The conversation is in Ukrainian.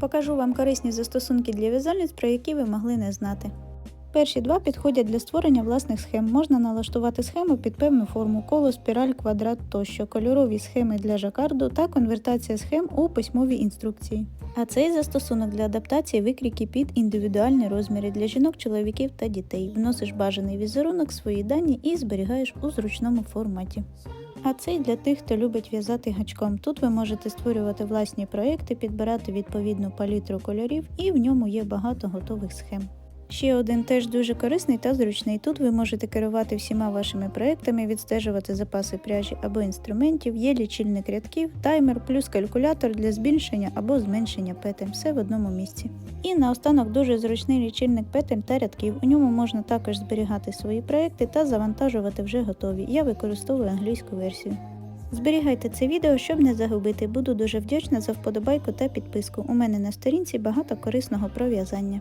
Покажу вам корисні застосунки для в'язальниць, про які ви могли не знати. Перші два підходять для створення власних схем. Можна налаштувати схему під певну форму коло, спіраль, квадрат тощо, кольорові схеми для жакарду та конвертація схем у письмовій інструкції. А цей застосунок для адаптації викрійки під індивідуальні розміри для жінок, чоловіків та дітей. Вносиш бажаний візерунок, свої дані і зберігаєш у зручному форматі. А цей для тих, хто любить в'язати гачком. Тут ви можете створювати власні проекти, підбирати відповідну палітру кольорів, і в ньому є багато готових схем. Ще один теж дуже корисний та зручний. Тут ви можете керувати всіма вашими проектами, відстежувати запаси пряжі або інструментів, є лічильник рядків, таймер, плюс калькулятор для збільшення або зменшення петель. Все в одному місці. І наостанок дуже зручний лічильник петель та рядків. У ньому можна також зберігати свої проекти та завантажувати вже готові. Я використовую англійську версію. Зберігайте це відео, щоб не загубити. Буду дуже вдячна за вподобайку та підписку. У мене на сторінці багато корисного про в'язання.